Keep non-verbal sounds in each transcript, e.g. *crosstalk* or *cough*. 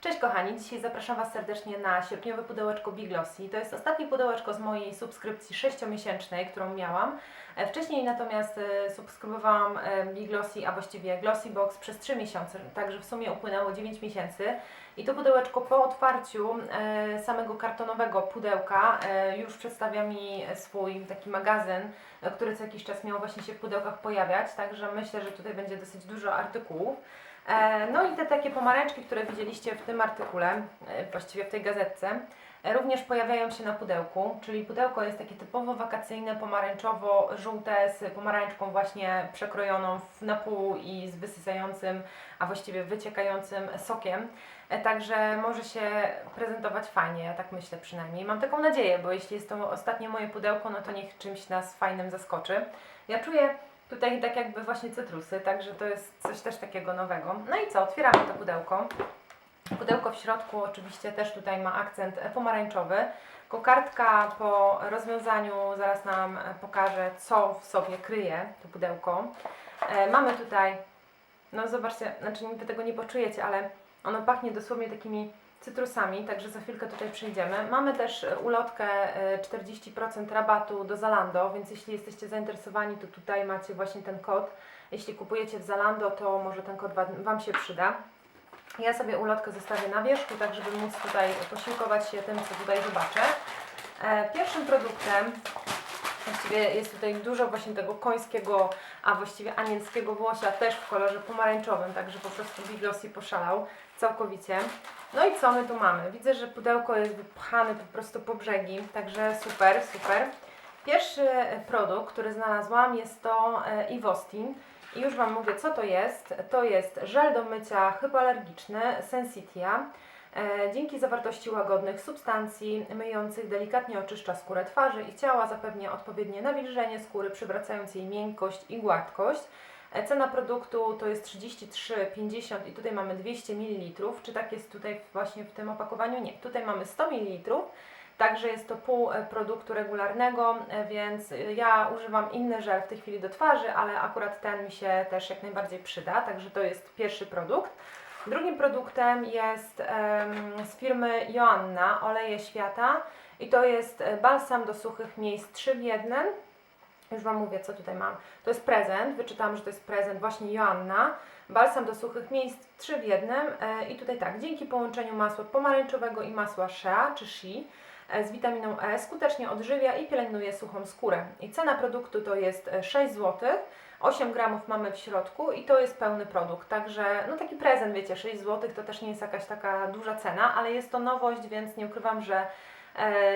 Cześć kochani, dzisiaj zapraszam Was serdecznie na sierpniowe pudełeczko Big Glossy. To jest ostatnie pudełeczko z mojej subskrypcji 6-miesięcznej, którą miałam. E, Wcześniej natomiast e, subskrybowałam e, Big Glossy, a właściwie Glossy Box przez 3 miesiące, także w sumie upłynęło 9 miesięcy. I to pudełeczko po otwarciu samego kartonowego pudełka już przedstawia mi swój taki magazyn, który co jakiś czas miał właśnie się w pudełkach pojawiać, także myślę, że tutaj będzie dosyć dużo artykułów. E, No i te takie pomarańczki, które widzieliście w tym artykule, e, właściwie w tej gazetce, e, również pojawiają się na pudełku, czyli pudełko jest takie typowo wakacyjne, pomarańczowo-żółte z pomarańczką właśnie przekrojoną na pół i z wysysającym, a właściwie wyciekającym sokiem. Także może się prezentować fajnie, ja tak myślę przynajmniej. Mam taką nadzieję, bo jeśli jest to ostatnie moje pudełko, no to niech czymś nas fajnym zaskoczy. Ja czuję Tutaj tak jakby właśnie cytrusy, także to jest coś też takiego nowego. No i co, otwieramy to pudełko. Pudełko w środku oczywiście też tutaj ma akcent pomarańczowy. Kokardka po rozwiązaniu zaraz nam pokaże, co w sobie kryje to pudełko. E, mamy tutaj, no zobaczcie, znaczy wy tego nie poczujecie, ale ono pachnie dosłownie takimi cytrusami, także za chwilkę tutaj przejdziemy. Mamy też e, ulotkę e, 40% rabatu do Zalando, więc jeśli jesteście zainteresowani, to tutaj macie właśnie ten kod. Jeśli kupujecie w Zalando, to może ten kod Wam- się przyda. Ja sobie ulotkę zostawię na wierzchu, tak żeby móc tutaj posiłkować się tym, co tutaj zobaczę. E, Pierwszym produktem Właściwie jest tutaj dużo właśnie tego końskiego, a właściwie anielskiego włosia też w kolorze pomarańczowym, także po prostu Big Glossy poszalał całkowicie. No i co my tu mamy? Widzę, że pudełko jest wypchane po prostu po brzegi, także super, super. Pierwszy e, produkt, który znalazłam jest to e, Ivostin i już Wam mówię co to jest. To jest żel do mycia hypoalergiczny Sensitia. E, Dzięki zawartości łagodnych substancji myjących delikatnie oczyszcza skórę twarzy i ciała, zapewnia odpowiednie nawilżenie skóry, przywracając jej miękkość i gładkość. Cena produktu to jest 33,50 i tutaj mamy 200 ml. Czy tak jest tutaj właśnie w tym opakowaniu? Nie. Tutaj mamy 100 ml. Także jest to pół e, produktu regularnego, e, więc e, ja używam inny żel w tej chwili do twarzy, ale akurat ten mi się też jak najbardziej przyda. Także to jest pierwszy produkt. Drugim produktem jest em, z firmy Joanna Oleje Świata i to jest balsam do suchych miejsc 3 w 1. Już Wam mówię, co tutaj mam. To jest prezent, wyczytałam, że to jest prezent właśnie Joanna. Balsam do suchych miejsc 3 w 1 e, i tutaj tak, dzięki połączeniu masła pomarańczowego i masła shea czy shea e, z witaminą E skutecznie odżywia i pielęgnuje suchą skórę. I cena produktu to jest e, 6 zł. 8 gramów mamy w środku i to jest pełny produkt. Także no taki prezent, wiecie, 6 zł to też nie jest jakaś taka duża cena, ale jest to nowość, więc nie ukrywam, że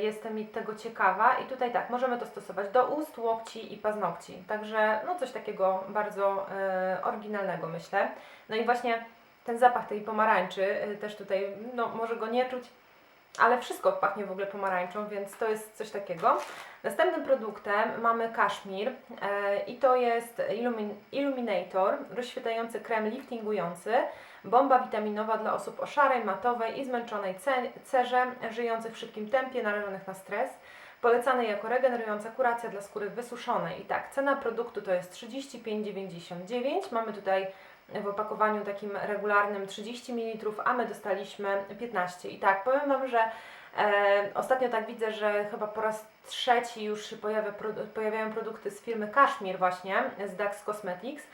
jestem mi tego ciekawa. I tutaj tak, możemy to stosować do ust, łokci i paznokci. Także no coś takiego bardzo e, oryginalnego myślę. No i właśnie ten zapach tej pomarańczy e, też tutaj, no może go nie czuć, ale wszystko pachnie w ogóle pomarańczą, więc to jest coś takiego. Następnym produktem mamy kaszmir e, i to jest Illumin Illuminator, rozświetlający krem liftingujący, bomba witaminowa dla osób o szarej, matowej i zmęczonej ce- cerze, żyjących w szybkim tempie, narażonych na stres. Polecany jako regenerująca kuracja dla skóry wysuszonej. I tak, cena produktu to jest 35,99. Mamy tutaj w opakowaniu takim regularnym 30 ml, a my dostaliśmy 15. I tak, powiem Wam, że e, ostatnio tak widzę, że chyba po raz trzeci już się pojawia, pojawiają produkty z firmy Kashmir właśnie, z Dax Cosmetics.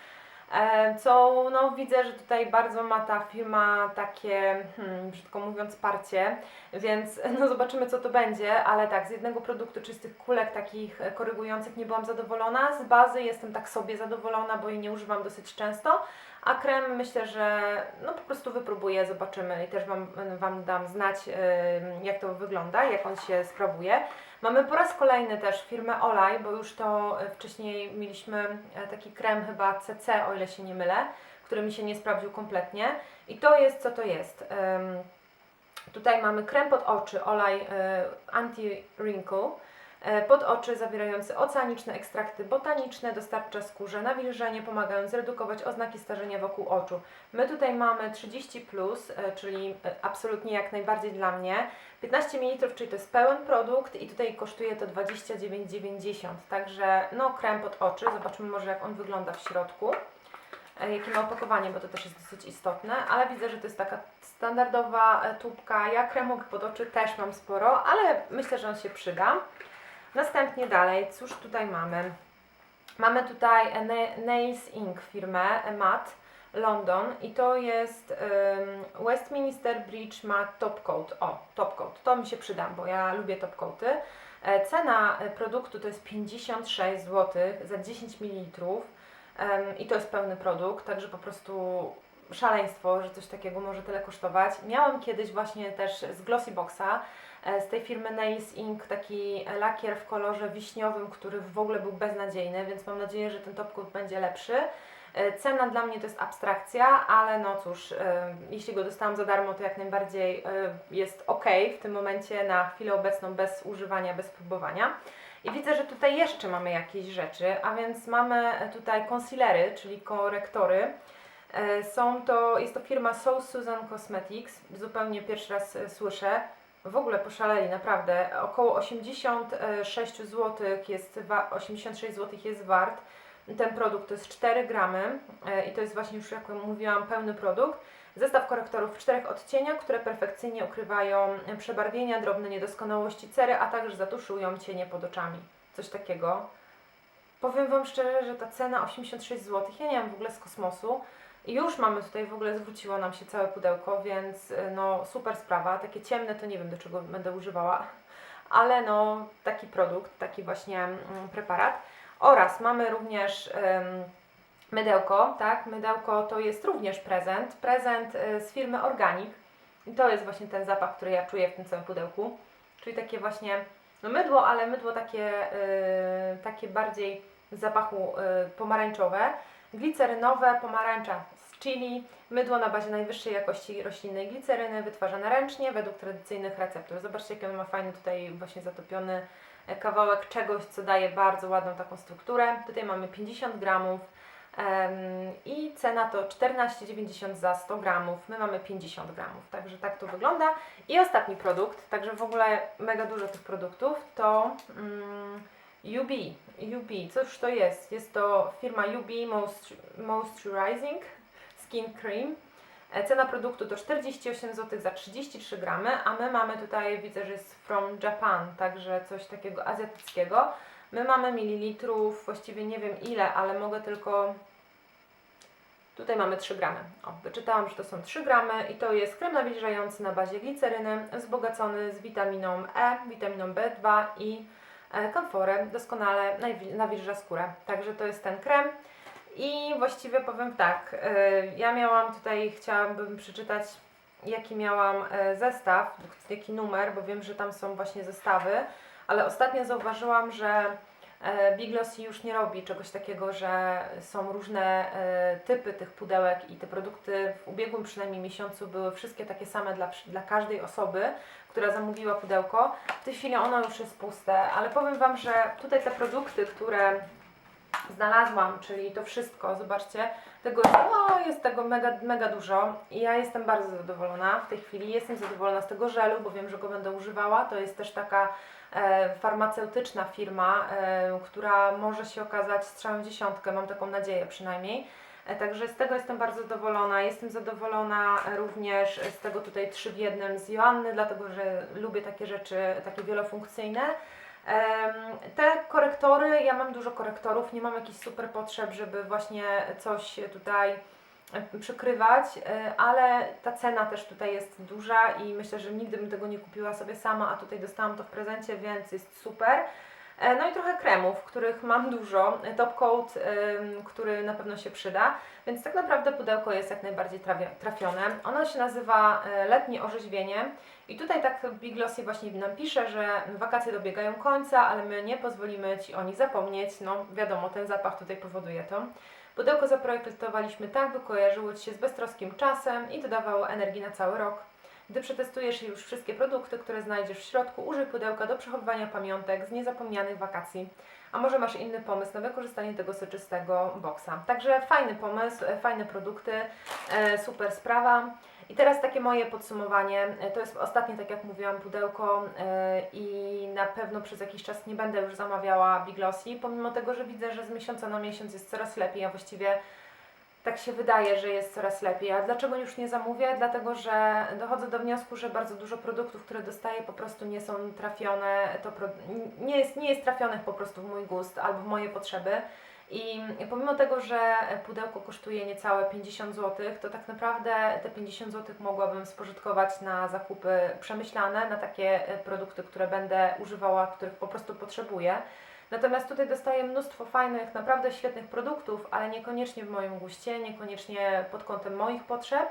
E, co no, widzę, że tutaj bardzo ma ta firma takie, hmm, brzydko mówiąc, parcie, więc *laughs* no, zobaczymy co to będzie, ale tak, z jednego produktu czystych kulek takich korygujących nie byłam zadowolona, z bazy jestem tak sobie zadowolona, bo jej nie używam dosyć często, a krem myślę, że no po prostu wypróbuję, zobaczymy i też Wam, wam dam znać, jak to wygląda, jak on się sprawuje. Mamy po raz kolejny też firmę Olaj, bo już to e, wcześniej mieliśmy e, taki krem chyba CC, o ile się nie mylę, który mi się nie sprawdził kompletnie. I to jest, co to jest? Tutaj mamy krem pod oczy, olej e, anti-wrinkle. E, Pod oczy zawierający oceaniczne ekstrakty botaniczne dostarcza skórze nawilżenie, pomagając zredukować oznaki starzenia wokół oczu. My tutaj mamy 30, plus, e, czyli e, absolutnie jak najbardziej dla mnie. 15 ml, czyli to jest pełen produkt i tutaj kosztuje to 29,90. Także no krem pod oczy, zobaczymy może jak on wygląda w środku. jakie ma opakowanie, bo to też jest dosyć istotne, ale widzę, że to jest taka standardowa tubka. Ja kremowy pod oczy też mam sporo, ale myślę, że on się przyda. Następnie dalej, cóż tutaj mamy? Mamy tutaj Na- Nails Inc. firmę Matte London i to jest ym, Westminster Bridge Matte Top Coat. O, Top Coat, to mi się przyda, bo ja lubię top coaty. E, Cena e, produktu to jest 56 zł za 10 ml em, i to jest pełny produkt, także po prostu szaleństwo, że coś takiego może tyle kosztować. Miałam kiedyś właśnie też z Glossyboxa e, z tej firmy Nails Inc. taki lakier w kolorze wiśniowym, który w ogóle był beznadziejny, więc mam nadzieję, że ten top coat będzie lepszy. E, Cena dla mnie to jest abstrakcja, ale no cóż, e, jeśli go dostałam za darmo, to jak najbardziej jest ok w tym momencie na chwilę obecną bez używania, bez próbowania. I widzę, że tutaj jeszcze mamy jakieś rzeczy, a więc mamy tutaj concealery, czyli korektory. E, Są to, jest to firma Soul Susan Cosmetics, zupełnie pierwszy raz e, słyszę. W ogóle poszaleli, naprawdę. Około 86 zł jest, wa- 86 zł jest wart. Ten produkt to jest 4 gramy e, i to jest właśnie już jak mówiłam pełny produkt. Zestaw korektorów w czterech odcieniach, które perfekcyjnie ukrywają przebarwienia, drobne niedoskonałości cery, a także zatuszują cienie pod oczami. Coś takiego. Powiem Wam szczerze, że ta cena 86 zł, ja nie wiem w ogóle z kosmosu. Już mamy tutaj w ogóle zwróciło nam się całe pudełko, więc y, no super sprawa. Takie ciemne to nie wiem do czego będę używała, *laughs* ale no taki produkt, taki właśnie mm, preparat. Oraz mamy również mydełko, tak? Mydełko to jest również prezent, prezent y, z firmy Organic. I to jest właśnie ten zapach, który ja czuję w tym całym pudełku. Czyli takie właśnie, no mydło, ale mydło takie, y, takie bardziej zapachu pomarańczowe. Glicerynowe, pomarańcza z chili, mydło na bazie najwyższej jakości roślinnej gliceryny, wytwarzane ręcznie według tradycyjnych receptur. Zobaczcie, jaki on ma fajny tutaj właśnie zatopiony e, kawałek czegoś, co daje bardzo ładną taką strukturę. Tutaj mamy 50 gramów i cena to 14,90 za 100 gramów. My mamy 50 gramów, także tak to wygląda. I ostatni produkt, także w ogóle mega dużo tych produktów, to mm, UB. UB, cóż to jest? Jest to firma UB Moist- Moisturizing Skin Cream. E, Cena produktu to 48 zł za 33 gramy, a my mamy tutaj, widzę, że jest from Japan, także coś takiego azjatyckiego. My mamy mililitrów, właściwie nie wiem ile, ale mogę tylko... Tutaj mamy 3 gramy. O, wyczytałam, że to są 3 gramy i to jest krem nawilżający na bazie gliceryny, wzbogacony z witaminą E, witaminą B2 i e, kamforem. Doskonale nawi- nawilża skórę. Także to jest ten krem. I właściwie powiem tak, e, ja miałam tutaj, chciałabym przeczytać jaki miałam e, zestaw, jaki numer, bo wiem, że tam są właśnie zestawy, ale ostatnio zauważyłam, że Big Glossy już nie robi czegoś takiego, że są różne e, typy tych pudełek i te produkty w ubiegłym przynajmniej miesiącu były wszystkie takie same dla, dla każdej osoby, która zamówiła pudełko. W tej chwili ono już jest puste, ale powiem Wam, że tutaj te produkty, które znalazłam, czyli to wszystko, zobaczcie, tego jest, jest tego mega, mega dużo i ja jestem bardzo zadowolona w tej chwili. Jestem zadowolona z tego żelu, bo wiem, że go będę używała. To jest też taka e, farmaceutyczna firma, e, która może się okazać strzałem w dziesiątkę, mam taką nadzieję przynajmniej. E, Także z tego jestem bardzo zadowolona. Jestem zadowolona również z tego tutaj trzy w jednym z Joanny, dlatego że lubię takie rzeczy, takie wielofunkcyjne. Te korektory, ja mam dużo korektorów, nie mam jakichś super potrzeb, żeby właśnie coś tutaj przykrywać, e, ale ta cena też tutaj jest duża i myślę, że nigdy bym tego nie kupiła sobie sama, a tutaj dostałam to w prezencie, więc jest super. E, No i trochę kremów, których mam dużo. Top coat, który na pewno się przyda, więc tak naprawdę pudełko jest jak najbardziej trafione. Ono się nazywa e, Letnie Orzeźwienie i tutaj tak Big Glossy właśnie nam pisze, że wakacje dobiegają końca, ale my nie pozwolimy Ci o nich zapomnieć. No wiadomo, ten zapach tutaj powoduje to. Pudełko zaprojektowaliśmy tak, by kojarzyło Ci się z beztroskim czasem i dodawało energii na cały rok. Gdy przetestujesz już wszystkie produkty, które znajdziesz w środku, użyj pudełka do przechowywania pamiątek z niezapomnianych wakacji. A może masz inny pomysł na wykorzystanie tego soczystego boksa. Także fajny pomysł, e, fajne produkty, e, super sprawa. I teraz takie moje podsumowanie. E, To jest ostatnie, tak jak mówiłam, pudełko i na pewno przez jakiś czas nie będę już zamawiała Big Glossy, pomimo tego, że widzę, że z miesiąca na miesiąc jest coraz lepiej, a właściwie tak się wydaje, że jest coraz lepiej. A dlaczego już nie zamówię? Dlatego, że dochodzę do wniosku, że bardzo dużo produktów, które dostaję, po prostu nie są trafione, to pro, nie, jest, nie jest trafionych po prostu w mój gust albo w moje potrzeby. I pomimo tego, że pudełko kosztuje niecałe 50 zł, to tak naprawdę te 50 zł mogłabym spożytkować na zakupy przemyślane, na takie e, produkty, które będę używała, których po prostu potrzebuję. Natomiast tutaj dostaję mnóstwo fajnych, naprawdę świetnych produktów, ale niekoniecznie w moim guście, niekoniecznie pod kątem moich potrzeb.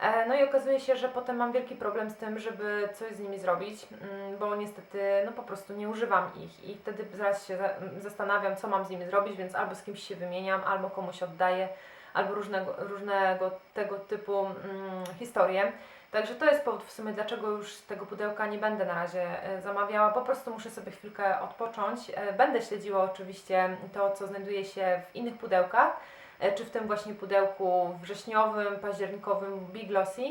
E, No i okazuje się, że potem mam wielki problem z tym, żeby coś z nimi zrobić, mm, bo niestety no po prostu nie używam ich i wtedy zaraz się za- m, zastanawiam, co mam z nimi zrobić, więc albo z kimś się wymieniam, albo komuś oddaję, albo różnego, różnego tego typu mm, historie. Także to jest powód w sumie, dlaczego już tego pudełka nie będę na razie e, zamawiała. Po prostu muszę sobie chwilkę odpocząć. E, Będę śledziła oczywiście to, co znajduje się w innych pudełkach, e, czy w tym właśnie pudełku wrześniowym, październikowym Big Glossy.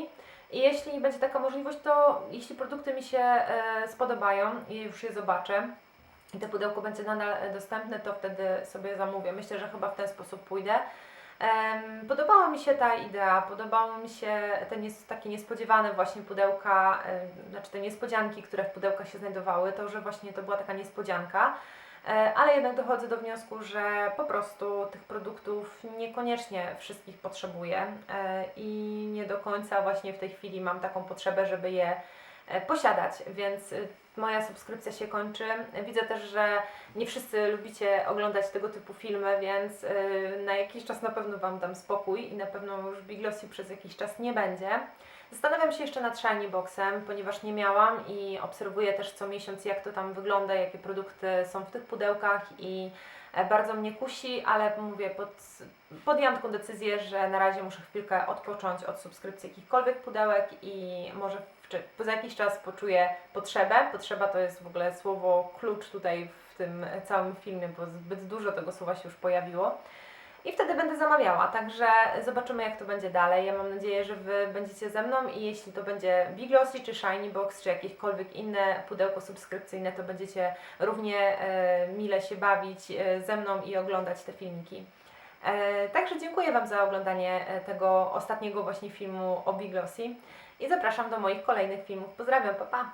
I jeśli będzie taka możliwość, to jeśli produkty mi się spodobają i już je zobaczę i to pudełko będzie nadal dostępne, to wtedy sobie zamówię. Myślę, że chyba w ten sposób pójdę. Podobała mi się ta idea, podobały mi się te nies- takie niespodziewane właśnie pudełka, znaczy te niespodzianki, które w pudełkach się znajdowały, to, że właśnie to była taka niespodzianka. E, Ale jednak dochodzę do wniosku, że po prostu tych produktów niekoniecznie wszystkich potrzebuję e, i nie do końca właśnie w tej chwili mam taką potrzebę, żeby je posiadać, więc y, moja subskrypcja się kończy. Widzę też, że nie wszyscy lubicie oglądać tego typu filmy, więc y, na jakiś czas na pewno Wam dam spokój i na pewno już Big Glossy przez jakiś czas nie będzie. Zastanawiam się jeszcze nad Shiny Boxem, ponieważ nie miałam i obserwuję też co miesiąc jak to tam wygląda, jakie produkty są w tych pudełkach i e, bardzo mnie kusi, ale mówię, pod, podjęłam taką decyzję, że na razie muszę chwilkę odpocząć od subskrypcji jakichkolwiek pudełek i może czy, za jakiś czas poczuję potrzebę. Potrzeba to jest w ogóle słowo klucz tutaj w tym całym filmie, bo zbyt dużo tego słowa się już pojawiło. I wtedy będę zamawiała, także zobaczymy jak to będzie dalej. Ja mam nadzieję, że Wy będziecie ze mną i jeśli to będzie Big Glossy, czy Shiny Box, czy jakiekolwiek inne pudełko subskrypcyjne, to będziecie równie e, mile się bawić e, ze mną i oglądać te filmiki. E, także dziękuję Wam za oglądanie e, tego ostatniego właśnie filmu o Big Glossy i zapraszam do moich kolejnych filmów. Pozdrawiam, pa pa!